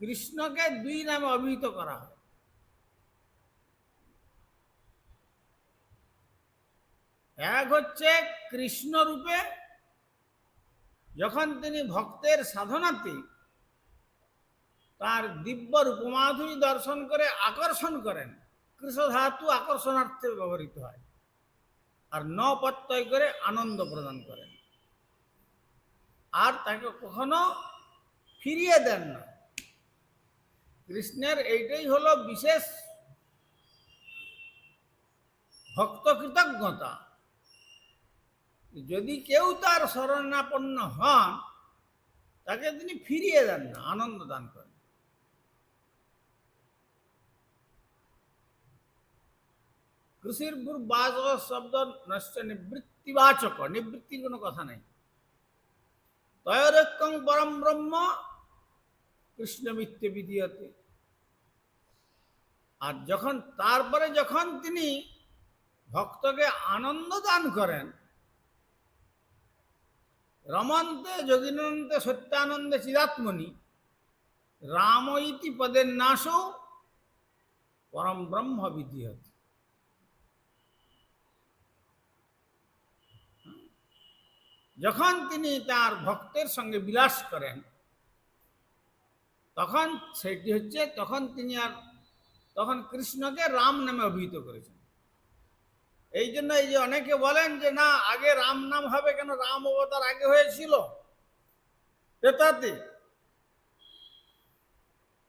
কৃষ্ণকে দুই নামে অভিহিত করা হয়। এক হচ্ছে কৃষ্ণ রূপে যখন তিনি ভক্তের সাধনাতে তার দিব্য রূপমাধুরী দর্শন করে আকর্ষণ করেন কৃষ্ণ ধাতু আকর্ষণার্থে ব্যবহৃত হয় আর ন প্রত্যয় করে আনন্দ প্রদান করেন। আর তাকে কখনো ফিরিয়ে দেন না। কৃষ্ণের এইটাই হলো বিশেষ ভক্ত কৃতজ্ঞতা যদি কেউ তার শরণাপন্ন হন, তাকে তিনি ফিরিয়ে দেন না, আনন্দ দান করেন। কৃষির বাচ শব্দ নষ্ট, নিবৃত্তিবাচক, নিবৃত্তির কোনো কথা নেই। তয়রক্ষং পরম ব্রহ্ম কৃষ্ণ মিত্য বিধীয়তে। আর যখন, তারপরে যখন তিনি ভক্তকে আনন্দ দান করেন, রমন্তে যোগিনন্তে সত্যানন্দে চিদাত্মনি রাম ইতি পদের নাশও পরম ব্রহ্ম বিধীয়তে। যখন তিনি তার ভক্তের সঙ্গে বিলাস করেন তখন সেটি হচ্ছে তখন তিনি আর তখন কৃষ্ণকে রাম নামে অভিহিত করেছেন। এই জন্য এই যে অনেকে বলেন যে না, আগে রাম নাম হবে কেন? রাম অবতার আগে হয়েছিল। তেতাতে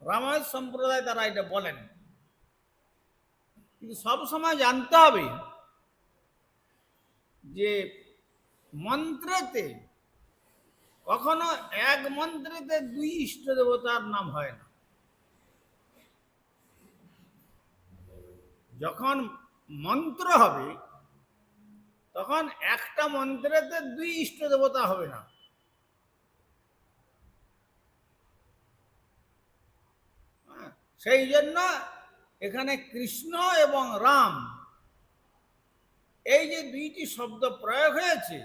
রামায়ণ সম্প্রদায় তারা এটা বলেন। কিন্তু সব সময় জানতে হবে যে মন্ত্রেতে কখনো এক মন্ত্রেতে দুই ইষ্ট দেবতার নাম হয় না। যখন মন্ত্র হবে তখন একটা মন্ত্রেতে দুই ইষ্ট দেবতা হবে না। হ্যাঁ, সেই জন্য এখানে কৃষ্ণ এবং রাম এই যে দুইটি শব্দ প্রয়োগ হয়েছে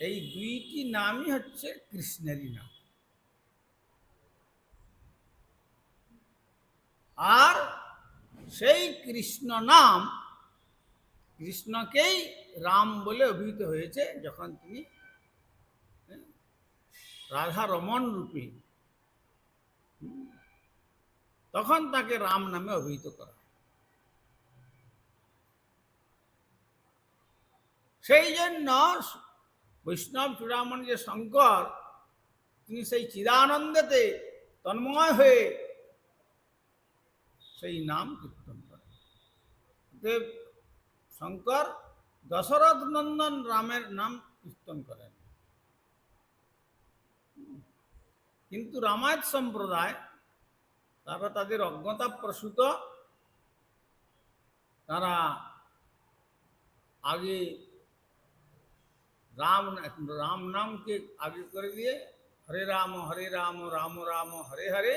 এই দুইটি নামই হচ্ছে কৃষ্ণেরই নাম। আর সেই কৃষ্ণ নাম কৃষ্ণকেই রাম বলে অভিহিত হয়েছে যখন তিনি হ্যাঁ, রাধা রমন রূপে তখন তাকে রাম নামে অভিহিত করা সেই জন্য বৈষ্ণব চূড়ামণি যে শঙ্কর, তিনি সেই চিদানন্দেতে তন্ময় হয়ে সেই নাম কীর্তন করেন। অতএব শঙ্কর দশরথ নন্দন রামের নাম কীর্তন করেন। কিন্তু রামায়ত সম্প্রদায়, তারা তাদের অজ্ঞতা প্রসূত, তারা আগে রাম রাম নামকে আগে করে দিয়ে হরে রাম হরে রাম রাম রাম হরে হরে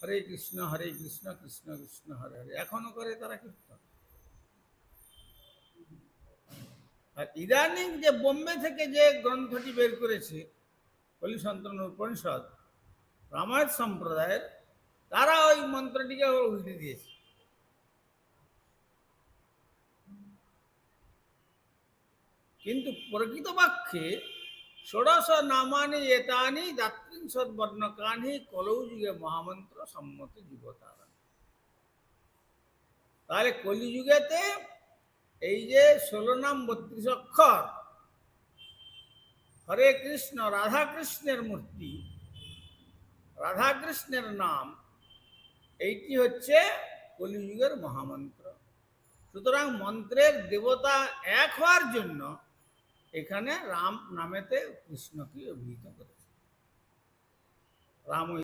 হরে কৃষ্ণ হরে কৃষ্ণ কৃষ্ণ কৃষ্ণ হরে হরে এখনও করে তারা কীর্তন আর ইদানিং যে বোম্বে থেকে যে গ্রন্থটি বের করেছে কলিসন্তন উপনিষদ, রামায়ণ সম্প্রদায়ের, তারা ওই মন্ত্রটিকে উল্টে দিয়েছে। কিন্তু প্রকৃতপক্ষে ষোড়শ নামানি এতানি দাত্রিংশদ বর্ণকানি কলৌ যুগে মহামন্ত্র সম্মত যুবতারা তাহলে কলিযুগেতে এই যে ষোলো নাম বত্রিশ অক্ষর, হরে কৃষ্ণ রাধা কৃষ্ণের মূর্তি রাধা কৃষ্ণের নাম, এইটি হচ্ছে কলিযুগের মহামন্ত্র। সুতরাং মন্ত্রের দেবতা এক হওয়ার জন্য এখানে রাম নামেতে কৃষ্ণকে অভিহিত করেছে। রাম